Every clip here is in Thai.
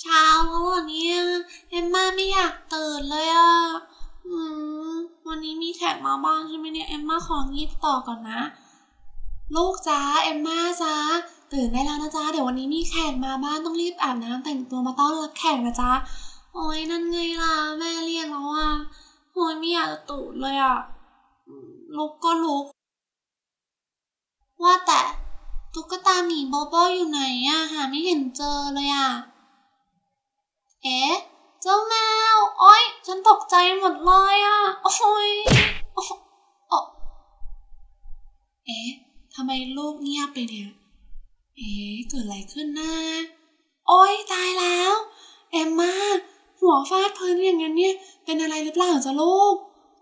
เช้าแล้วเหรอเนี่ยเอมม่าไม่อยากตื่นเลยอะอืมวันนี้มีแขกมาบ้านใช่ไหมเนี่ยเอมม่าของีบต่อก่อนนะ ลูกจ้าเอมม่าจ้าตื่นได้แล้วนะจ้าเดี๋ยววันนี้มีแขกมาบ้านต้องรีบอาบน้ำแต่งตัวมาต้อนรับแขกนะจ้าโอ้ยนั่นไงล่ะแม่เรียกแล้วอะโอ้ยไม่อยากจะตื่นเลยอะลุกก็ลุก ว่าแต่ตุ๊กตาหมีโบโบอยู่ไหนอะหาไม่เห็นเจอเลยอะ เอ๊ะ เจ้าแมว โอ๊ย ฉันตกใจหมดเลยอะ โอ๊ยโอ๊ะโอ๊ะเอ๊ะทำไมลูกเงียบไปเนี่ย เอ๊ะ เกิดอะไรขึ้นนะโอ๊ย ตายแล้ว เอมมา หัวฟาดพื้นอย่างนั้นเนี่ย เป็นอะไรหรือเปล่าจ๊ะลูก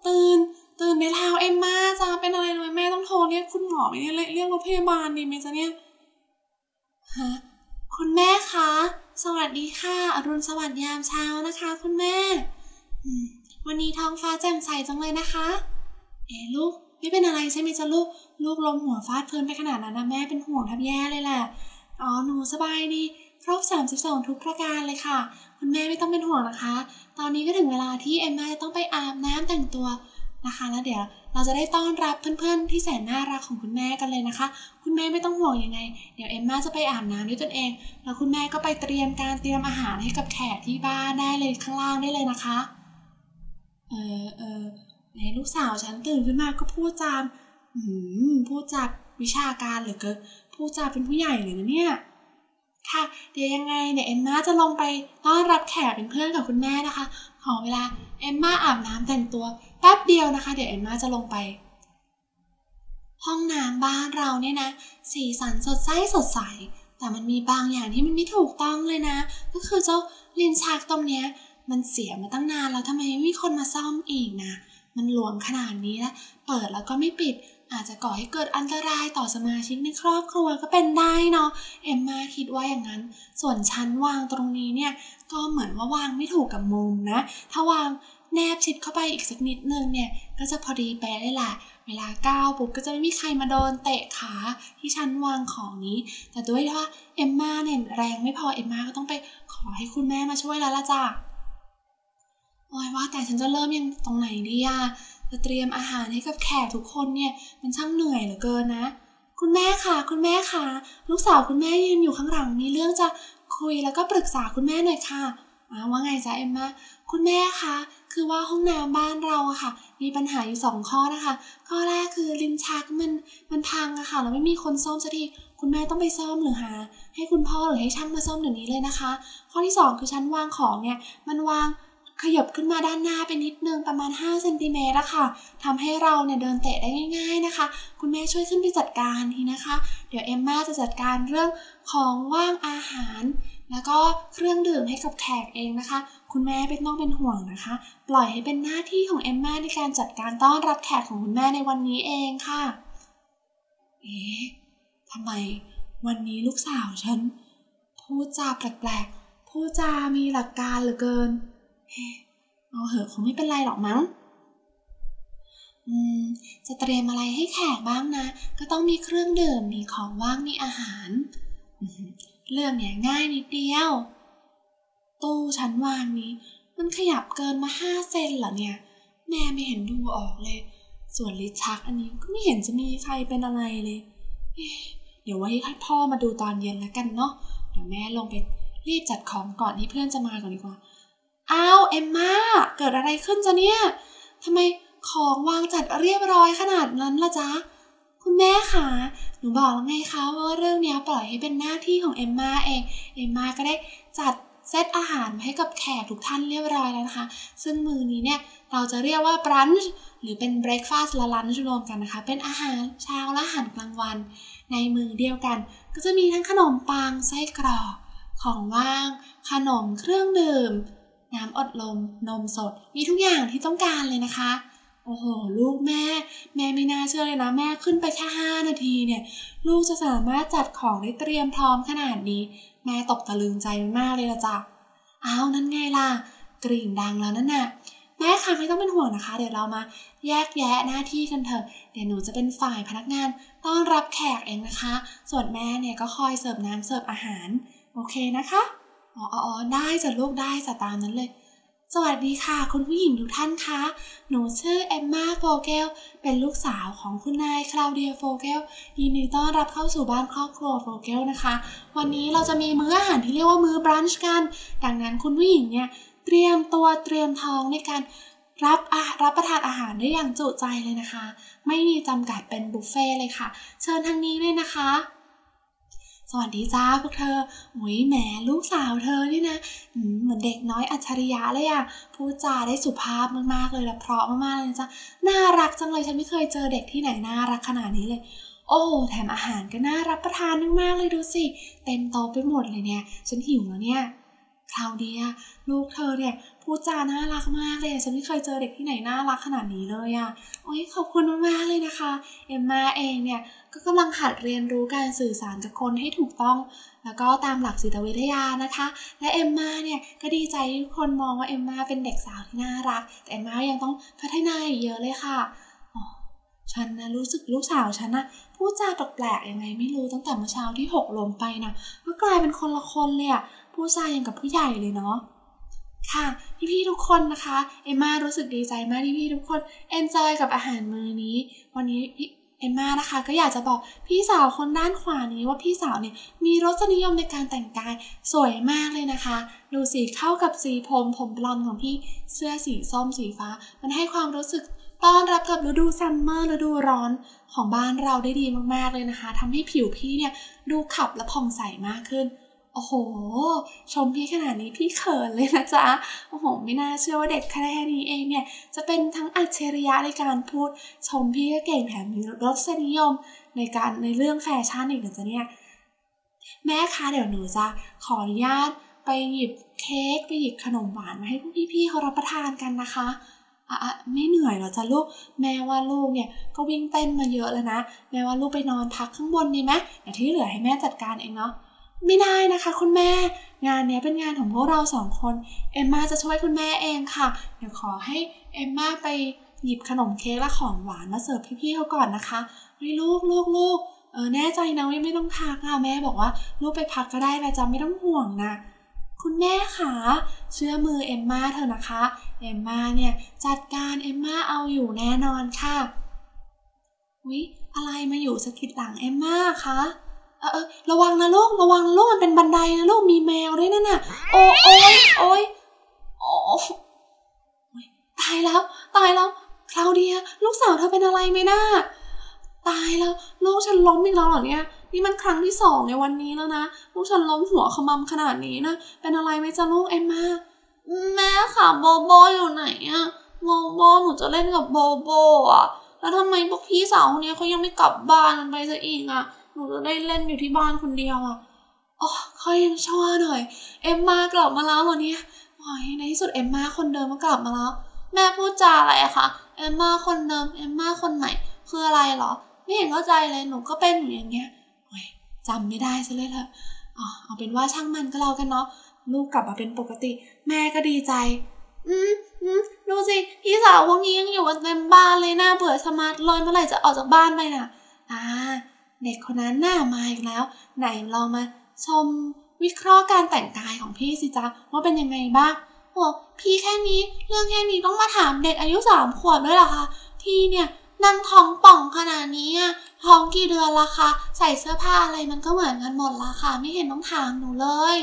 ตื่น ตื่นในเท้าเอมมาจ้าเป็นอะไรไหมแม่ต้องโทรเรียกคุณหมอไหมเนี่ยเรียกเรียกรถพยาบาลดีไหมจ๊ะเนี่ย ฮะ คุณแม่คะ สวัสดีค่ะ อรุณสวัสดิ์ยามเช้านะคะ คุณแม่ วันนี้ท้องฟ้าแจ่มใสจังเลยนะคะ เอ๋ลูกไม่เป็นอะไรใช่ไหมจ๊ะลูก ลูกลมหัวฟาดพื้นไปขนาดนั้นนะแม่เป็นห่วงแทบแย่เลยแหละ อ๋อหนูสบายดี ครบ 32 ทุกประการเลยค่ะ คุณแม่ไม่ต้องเป็นห่วงนะคะ ตอนนี้ก็ถึงเวลาที่เอ็มมาจะต้องไปอาบน้ำแต่งตัว นะคะ แล้วเดี๋ยวเราจะได้ต้อนรับเพื่อนๆที่แสนน่ารักของคุณแม่กันเลยนะคะ คุณแม่ไม่ต้องห่วงยังไง เดี๋ยวเอมมาจะไปอาบน้ำด้วยตนเอง แล้วคุณแม่ก็ไปเตรียมการเตรียมอาหารให้กับแขกที่บ้านได้เลยข้างล่างได้เลยนะคะ เออเออในลูกสาวฉันตื่นขึ้นมาก็พูดจามอืมพูดจาวิชาการเหรือเกินพูดจาเป็นผู้ใหญ่เลยนะเนี่ยค่ะเดี๋ยวยังไงเนี่ยเอมมาจะลงไปต้อนรับแขกเป็นเพื่อนกับคุณแม่นะคะ ขอเวลาเอมมาอาบน้ำแต่งตัว แป๊บเดียวนะคะ เดี๋ยวเอมมาจะลงไป ห้องน้ำบ้านเราเนี่ยนะ สีสันสดใสสดใส แต่มันมีบางอย่างที่มันไม่ถูกต้องเลยนะ ก็คือเจ้าลินชักตรงเนี้ย มันเสียมาตั้งนานแล้วทำไมไม่มีคนมาซ่อมอีกนะ มันหลวมขนาดนี้แล้วเปิดแล้วก็ไม่ปิดอาจจะก่อให้เกิดอันตรายต่อสมาชิกในครอบครัวก็เป็นได้เนาะเอมมาคิดว่าอย่างนั้น ส่วนชั้นวางตรงนี้เนี่ย ก็เหมือนว่าวางไม่ถูกกับมุมนะ ถ้าวาง แนบชิดเข้าไปอีกสักนิดนึงเนี่ยก็จะพอดีไปะได้แหละเวลาก้าวปุ๊บก็จะไม่มีใครมาโดนเตะขาที่ชั้นวางของนี้ แต่ด้วยที่ว่าเอมมาเนี่ยแรงไม่พอเอมมาก็ต้องไปขอให้คุณแม่มาช่วยแล้วละจ้ะโอ้ยว่าแต่ฉันจะเริ่มยังตรงไหนดีอะจะเตรียมอาหารให้กับแขกทุกคนเนี่ยมันช่างเหนื่อยเหลือเกินนะ คุณแม่ค่ะคุณแม่ค่ะ ลูกสาวคุณแม่ยืนอยู่ข้างหลังมีเรื่องจะคุยแล้วก็ปรึกษาคุณแม่หน่อยค่ะ อ่าว่าไงจ๊ะเอ็มมาคุณแม่คะคือว่าห้องน้ำบ้านเราอะค่ะ มีปัญหาอยู่สองข้อนะคะ ข้อแรกคือลิ้นชักมันมันพังอะค่ะแล้วไม่มีคนซ่อมสักทีคุณแม่ต้องไปซ่อมหรือหา ให้คุณพ่อหรือให้ช่างมาซ่อมเดี๋ยวนี้เลยนะคะ ข้อที่สองคือชั้นวางของเนี่ยมันวางขยับขึ้นมาด้านหน้าไปนิดนึงประมาณ5เซนติเมตรอะค่ะทำให้เราเนี่ยเดินเตะได้ง่าย ๆนะคะ คุณแม่ช่วยขึ้นไปจัดการทีนะคะ เดี๋ยวเอมมาจะจัดการเรื่องของว่างอาหาร แล้วก็เครื่องดื่มให้กับแขกเองนะคะ คุณแม่เป็นต้องเป็นห่วงนะคะ ปล่อยให้เป็นหน้าที่ของเอมมาในการจัดการต้อนรับแขกของคุณแม่ในวันนี้เองค่ะ เอ๊ะทำไม วันนี้ลูกสาวฉันพูดจาแปลกๆพูดจามีหลักการเหลือเกินเฮ้เอาเหอะคงไม่เป็นไรหรอกมั้งอืมจะเตรียมอะไรให้แขกบ้างนะ ก็ต้องมีเครื่องดื่มมีของว่างมีอาหาร เรื่องเนี่ยง่ายนิดเดียว ตู้ชั้นวางนี้ มันขยับเกินมาห้าเซนเหรอเนี่ย แม่ไม่เห็นดูออกเลย ส่วนลิชักอันนี้ก็ไม่เห็นจะมีใครเป็นอะไรเลยเอ๊ะเดี๋ยวไว้ให้พ่อมาดูตอนเย็นแล้วกันเนาะเดี๋ยวแม่ลงไปรีบจัดของก่อนที่เพื่อนจะมาก่อนดีกว่าอ้าวเอมมาเกิดอะไรขึ้นจ๊ะเนี่ยทำไมของวางจัดเรียบร้อยขนาดนั้นล่ะจ๊ะ คุณแม่คะหนูบอกแล้วไงคะว่าเรื่องเนี้ยปล่อยให้เป็นหน้าที่ของเอมมาเอง เอมมาก็ได้จัดเซตอาหารมาให้กับแขกทุกท่านเรียบร้อยแล้วนะคะ ซึ่งมือนี้เนี่ยเราจะเรียกว่า brunch หรือเป็น breakfast และ lunch รวมกันนะคะ เป็นอาหารเช้าและอาหารกลางวัน ในมือเดียวกัน ก็จะมีทั้งขนมปังไส้กรอกของว่าง ขนมเครื่องดื่ม น้ำอดลม นมสด มีทุกอย่างที่ต้องการเลยนะคะ โอ้โห ลูกแม่ แม่ไม่น่าเชื่อเลยนะแม่ขึ้นไปแค่ห้านาทีเนี่ย ลูกจะสามารถจัดของได้เตรียมพร้อมขนาดนี้ แม่ตกตะลึงใจมากเลยละจ้ะอ้าวนั่นไงล่ะ กริ่งดังแล้วนั่นน่ะแม่ค่ะไม่ต้องเป็นห่วงนะคะ เดี๋ยวเรามาแยกแยะหน้าที่กันเถอะเดี๋ยวหนูจะเป็นฝ่ายพนักงานต้อนรับแขกเองนะคะ ส่วนแม่เนี่ยก็คอยเสิร์ฟน้ำเสิร์ฟอาหาร โอเคนะคะอ๋ออ๋อได้จ้ะลูกได้จ้ะตามนั้นเลย สวัสดีค่ะ คุณผู้หญิงทุกท่านคะ หนูชื่อเอมมาโฟเกล เป็นลูกสาวของคุณนายคลาวเดียโฟเกล ยินดีต้อนรับเข้าสู่บ้านครอบครัวโฟเกลนะคะ วันนี้เราจะมีมื้ออาหารที่เรียกว่ามื้อบรันช์กัน ดังนั้นคุณผู้หญิงเนี่ยเตรียมตัวเตรียมท้องในการรับอารับประทานอาหารได้อย่างจุใจเลยนะคะ ไม่มีจำกัดเป็นบุฟเฟ่เลยค่ะ เชิญทางนี้เลยนะคะ สวัสดีจ้าพวกเธอโอ้ยแหมลูกสาวเธอเนี่ยนะ เหมือนเด็กน้อยอัจฉริยะเลยอะพูดจาได้สุภาพมากๆเลยและเพราะมากๆเลยจ้าน่ารักจังเลยฉันไม่เคยเจอเด็กที่ไหนน่ารักขนาดนี้เลย โอ้แถมอาหารก็น่ารับประทานมากๆเลยดูสิ เต็มโต๊ะไปหมดเลยเนี่ย ฉันหิวแล้วเนี่ย คลาวเดียลูกเธอเนี่ยพูดจาน่ารักมากเลยฉันไม่เคยเจอเด็กที่ไหนน่ารักขนาดนี้เลยอะโอ้ยขอบคุณมากๆเลยนะคะ เอมมาเองเนี่ยก็กำลังหัดเรียนรู้การสื่อสารกับคนให้ถูกต้อง แล้วก็ตามหลักจิตวิทยานะคะ และเอมมาเนี่ยก็ดีใจที่ทุกคนมองว่าเอมมาเป็นเด็กสาวที่น่ารัก แต่เอมมายังต้องพัฒนาอีกเยอะเลยค่ะ ฉันนะรู้สึกลูกสาวฉันนะพูดจาแปลกๆยังไงไม่รู้ตั้งแต่เมื่อเช้าที่หกลมไปนะก็กลายเป็นคนละคนเลยอะพูดจาอย่างกับผู้ใหญ่เลยเนาะค่ะพี่ๆทุกคนนะคะเอมมารู้สึกดีใจมากที่พี่ทุกคนเอนจอยกับอาหารมื้อนี้ วันนี้พี่เอมมานะคะ ก็อยากจะบอกพี่สาวคนด้านขวานี้ว่าพี่สาวเนี่ยมีรสนิยมในการแต่งกายสวยมากเลยนะคะ ดูสีเข้ากับสีผมผมบลอนด์ของพี่เสื้อสีส้มสีฟ้า มันให้ความรู้สึก ต้อนรับกับฤดูซัมเมอร์ฤดูร้อนของบ้านเราได้ดีมากๆเลยนะคะทำให้ผิวพี่เนี่ยดูขับและผ่องใสมากขึ้น โอ้โห ชมพี่ขนาดนี้พี่เขินเลยนะจ๊ะ โอ้โห ไม่น่าเชื่อว่าเด็กแค่นี้เองเนี่ย จะเป็นทั้งอัจฉริยะในการพูด ชมพี่ก็เก่งแถมมีรสนิยมในการในเรื่องแฟชั่นอีกนะจ๊ะเนี่ย แม่คะเดี๋ยวหนูจะขออนุญาตไปหยิบเค้กไปหยิบขนมหวานมาให้พวกพี่ๆเขารับประทานกันนะคะ อะไม่เหนื่อยหรอจ๊ะลูก แม่ว่าลูกเนี่ยก็วิ่งเต้นมาเยอะแล้วนะ แม่ว่าลูกไปนอนพักข้างบนดีไหมเดี๋ยวที่เหลือให้แม่จัดการเองเนาะ ไม่ได้นะคะคุณแม่ งานเนี้ยเป็นงานของพวกเราสองคน เอมมาจะช่วยคุณแม่เองค่ะ เดี๋ยวขอให้เอมมาไปหยิบขนมเค้กและของหวานมาเสิร์ฟพี่ๆเขาก่อนนะคะเฮ้ยลูกลูกลูกเออแน่ใจนะว่าไม่ต้องพักอะแม่บอกว่าลูกไปพักก็ได้นะจ๊ะไม่ต้องห่วงนะ คุณแม่คะเชื่อมือเอมมาเถอะนะคะ เอมมาเนี่ยจัดการเอมมาเอาอยู่แน่นอนค่ะวิอะไรมาอยู่สะกิดหลังเอมมาคะเออเออระวังนะลูกระวังลูกมันเป็นบันไดนะลูกมีแมวด้วยนั่นน่ะ โอ้โอ้ยโอ้ยโอ้ตายแล้ว ตายแล้วคลาวเดีย ลูกสาวเธอเป็นอะไรไหมน่าตายแล้วลูกฉันล้มอีกแล้วเหรอเนี่ย นี่มันครั้งที่สองในวันนี้แล้วนะ ลูกฉันล้มหัวขมำขนาดนี้นะ เป็นอะไรไหมจ๊ะลูกเอ็มมา แม่ค่ะโบโบอยู่ไหนอะโบโบหนูจะเล่นกับโบโบอะแล้วทำไมพวกพี่สาวคนนี้เขายังไม่กลับบ้านกันไปซะอีกอะหนูจะได้เล่นอยู่ที่บ้านคนเดียวอะอ๋อเขายังชั่วหน่อย เอ็มมากลับมาแล้วเหรอเนี่ยโอ้ยในที่สุดเอ็มมาคนเดิมก็กลับมาแล้ว แม่พูดจาอะไรอะคะเอ็มมาคนเดิมเอ็มมาคนใหม่คืออะไรเหรอ ไม่เห็นเข้าใจเลยหนูก็เป็นอยู่อย่างเงี้ยโอ้ยจำไม่ได้ซะเลยเถอะอ๋อเอาเป็นว่าช่างมันก็แล้วกันเนาะ ลูกกลับมาเป็นปกติ แม่ก็ดีใจ อืมอืมดูสิ พี่สาวพวกนี้ยังอยู่กันเต็มบ้านเลยน่าเบื่อชะมัดเลยเมื่อไหร่จะออกจากบ้านไปน่ะ อ่า เด็กคนนั้นหน้ามาอีกแล้ว ไหนลองมาชมวิเคราะห์การแต่งกายของพี่สิจ๊ะว่าเป็นยังไงบ้างโอ้พี่แค่นี้เรื่องแค่นี้ต้องมาถามเด็กอายุสามขวบด้วยเหรอคะพี่เนี่ยนั่งท้องป่องขนาดนี้อะท้องกี่เดือนละคะใส่เสื้อผ้าอะไรมันก็เหมือนกันหมดละค่ะ ไม่เห็นต้องถามหนูเลย